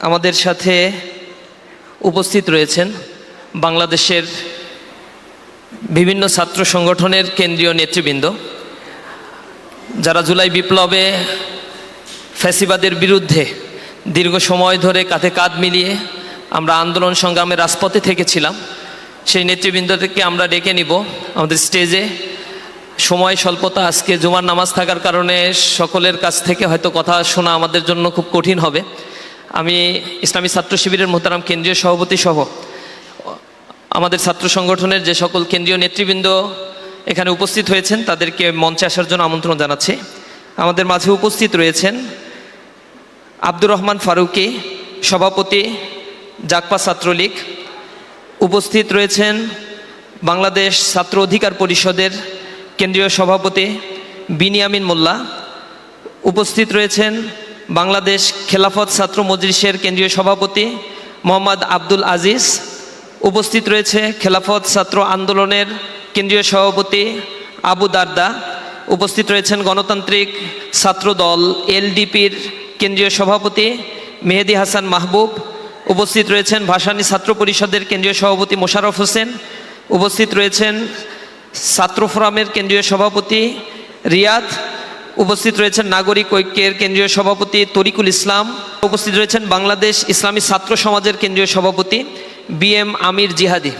আমাদের সাথে উপস্থিত রয়েছেন বাংলাদেশের বিভিন্ন ছাত্র সংগঠনের কেন্দ্রীয় নেতৃবৃন্দ, যারা জুলাই বিপ্লবে ফ্যাসিবাদের বিরুদ্ধে দীর্ঘ সময় ধরে কাঁধে কাঁধ মিলিয়ে আমরা আন্দোলন সংগ্রামে রাজপথে থেকেছিলাম, সেই নেতৃবৃন্দদেরকে আমরা ডেকে নিব আমাদের স্টেজে। সময় স্বল্পতা, আজকে জুমার নামাজ থাকার কারণে সকলের কাছ থেকে হয়তো কথা শোনা আমাদের জন্য খুব কঠিন হবে। আমি ইসলামী ছাত্র শিবিরের মোহতারাম কেন্দ্রীয় সভাপতি সহ, আমাদের ছাত্র সংগঠনের যে সকল কেন্দ্রীয় নেতৃবৃন্দ এখানে উপস্থিত হয়েছেন, তাদেরকে মঞ্চে আসার জন্য আমন্ত্রণ জানাচ্ছি। আমাদের মাঝে উপস্থিত রয়েছেন আব্দুর রহমান ফারুকি, সভাপতি, জাকপা ছাত্রলীগ। উপস্থিত রয়েছেন বাংলাদেশ ছাত্র অধিকার পরিষদের কেন্দ্রীয় সভাপতি বিনিয়ামিন মোল্লা। উপস্থিত রয়েছেন বাংলাদেশ খেলাফত ছাত্র মজলিসের কেন্দ্রীয় সভাপতি মোহাম্মদ আব্দুল আজিজ, উপস্থিত রয়েছে খেলাফত ছাত্র আন্দোলনের কেন্দ্রীয় সভাপতি আবু দারদা, উপস্থিত রয়েছেন গণতান্ত্রিক ছাত্র দল এলডিপির কেন্দ্রীয় সভাপতি মেহেদি হাসান মাহবুব, উপস্থিত রয়েছেন ভাসানী ছাত্র পরিষদের কেন্দ্রীয় সভাপতি মোশাররফ হোসেন, উপস্থিত রয়েছেন ছাত্র ফোরামের কেন্দ্রীয় সভাপতি রিয়াদ উপস্থিত রয়েছেন নাগরিক ঐক্যের কেন্দ্রীয় সভাপতি তরিকুল ইসলাম। উপস্থিত রয়েছেন বাংলাদেশ ইসলামী ছাত্র সমাজের কেন্দ্রীয় সভাপতি বি এম আমির জিহাদি।